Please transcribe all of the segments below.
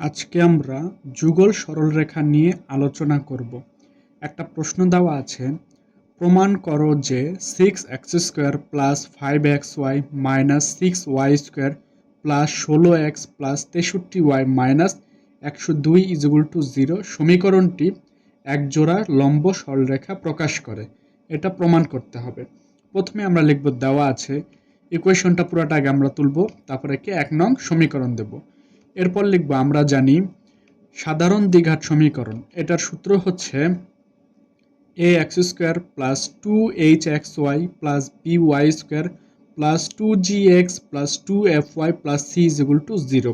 আজকে আমরা যুগল সরলরেখা নিয়ে আলোচনা করব। একটা প্রশ্ন দেওয়া আছে, প্রমাণ করো যে six x square plus five x y minus six y square plus ষোলো এক্স প্লাস তেষট্টি ওয়াই মাইনাস একশো দুই ইজুগুল টু জিরো সমীকরণটি এক জোড়া লম্ব সরলরেখা প্রকাশ করে। এটা প্রমাণ করতে হবে। প্রথমে আমরা লিখব দেওয়া আছে ইকুয়েশনটা পুরোটা আগে আমরা তুলব, তারপরে কি? এক নং সমীকরণ দেব। এরপর লিখব, আমরা জানি সাধারণ দ্বিঘাত সমীকরণ। এটার সূত্র হচ্ছে a x square plus two h x y plus b y square plus two g x plus two f y plus c is equal to zero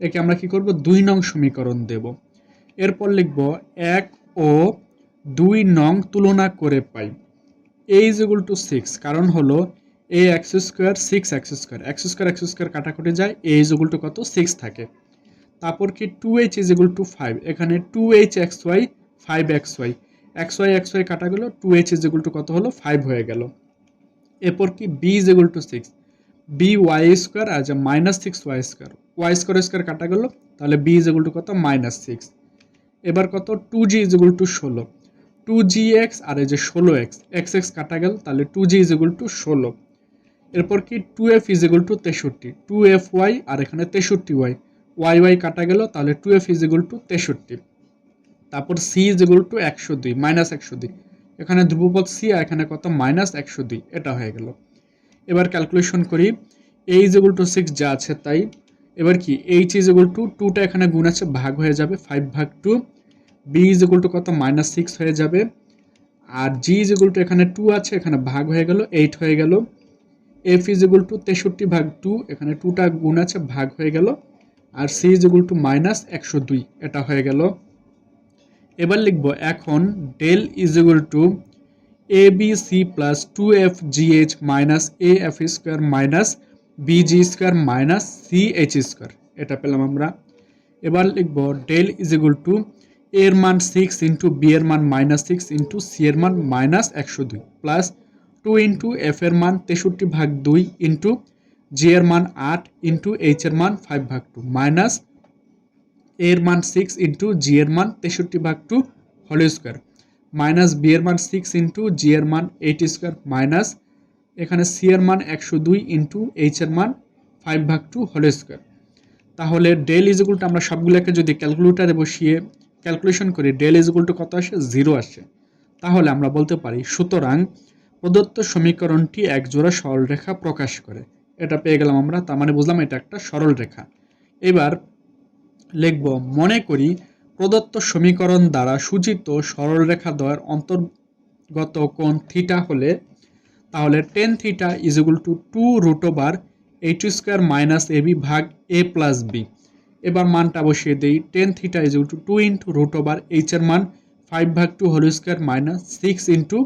একে আমরা কি করব? দুই নং সমীকরণ দেব। এরপর লিখব, এক ও দুই নং তুলনা করে পাই। A is equal to six কারণ হলো a x square six x square x square x square কাটাকুটি যায় এ ইজ টু কত? সিক্স থাকে। তারপর কি two h is to five এখানে two h x y five x y x y x y x গেল two h is to কত হলো? ফাইভ হয়ে গেল। এরপর কি b is to six b y square আর যে minus six y square y square square কাটা গেল, তাহলে বি ইজ টু কত? মাইনাস সিক্স এবার কত? টু জি ইজ টু ষোলো। টু জি এক্স আর এই যে ষোলো এক্স এক্স এক্স কাটা গেল, তাহলে টু জি ইজ টু ষোলো। এরপর কি two f is equal to তেষট্টি। টু এফ ওয়াই আর এখানে তেষট্টি ওয়াই। ওয়াই ওয়াই কাটা গেল, তাহলে two f is equal to তেষট্টি। তারপর সি ইজ ইকুয়াল টু একশো দুই মাইনাস একশো দুই। এখানে ধ্রুবপদ সি আর এখানে কত? মাইনাস একশো দুই। এটা হয়ে গেল। এবার ক্যালকুলেশন করি। A is equal to six যা আছে তাই। এবার কি? এইচ ইজ ইকুয়াল টু টুটা এখানে গুণ আছে, ভাগ হয়ে যাবে ফাইভ ভাগ two b is equal to কত? মাইনাস সিক্স হয়ে যাবে। আর জি ইজ ইকুয়াল টু এখানে টু আছে, এখানে ভাগ হয়ে গেল এইট হয়ে গেল। এফ ইজ ইকুয়াল টু তেষট্টি ভাগ টু এখানে টুটা গুণ আছে, ভাগ হয়ে গেল। আর c is equal to minus একশো দুই, এটা হয়ে গেল। এবার লিখব, এখন del is equal to a b c plus two f g h minus a f square minus b g square minus c h square এটা পেলাম আমরা। এবার লিখব ডেল ইজ ইকুয়াল টু এর মান সিক্স ইন্টু বি এর মান minus six into C এর মান মাইনাস একশো দুই প্লাস টু ইন্টু এফ এর মান তেষট্টি ভাগ দুই ইন্টু জি এর মান আট ইন্টু এইচ এর মান ফাইভ ভাগ টু মাইনাস এর মান সিক্স ইন্টু জি এর মান তেষট্টি ভাগ two whole square. Minus b এর মান সিক্স ইন্টু জি এর মান এইট স্কোয়ার মাইনাস এখানে সি এর মান একশো দুই ইন্টু এইচ এর মান ফাইভ ভাগ টু হোল স্কোয়ার। তাহলে ডেল ইজুকুলটা আমরা সবগুলোকে যদি ক্যালকুলেটারে বসিয়ে ক্যালকুলেশন করি, ডেল ইজুকুল টু কত আসে? জিরো আসে। তাহলে আমরা বলতে পারি, সুতরাং প্রদত্ত সমীকরণটি এক জোড়া সরলরেখা প্রকাশ করে। এটা পেয়ে গেলাম আমরা, তার মানে বুঝলাম এটা একটা সরল রেখা। এবার লিখব, মনে করি প্রদত্ত সমীকরণ দ্বারা সূচিত সরলরেখা দ্বয়ের অন্তর্গত কোণ থিটা হলে, তাহলে tan theta is equal to two root over H square minus A B ভাগ এ প্লাস বি এবার মানটা বসিয়ে দিই tan theta is equal to two into root over এইচের মান ফাইভ ভাগ two whole square minus six into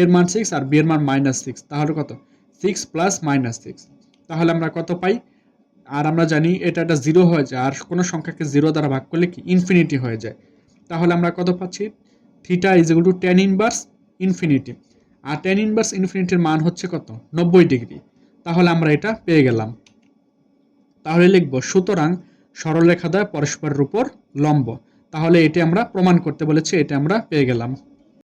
এর মান six আর বি মান মাইনাস সিক্স তাহলে কত? সিক্স প্লাস মাইনাস সিক্স তাহলে আমরা কত পাই? আর আমরা জানি এটা একটা জিরো হয়ে যায়, আর কোনো সংখ্যাকে জিরো দ্বারা ভাগ করলে কি? ইনফিনিটি হয়ে যায়। তাহলে আমরা কত পাচ্ছি? Theta is equal to tan inverse infinity R tan inverse ইনফিনিটির মান হচ্ছে কত? নব্বই ডিগ্রি তাহলে আমরা এটা পেয়ে গেলাম। তাহলে লিখব, সুতরাং সরলরেখা দ্বয় পরস্পরের উপর লম্ব। তাহলে এটি আমরা প্রমাণ করতে বলেছি, এটা আমরা পেয়ে গেলাম।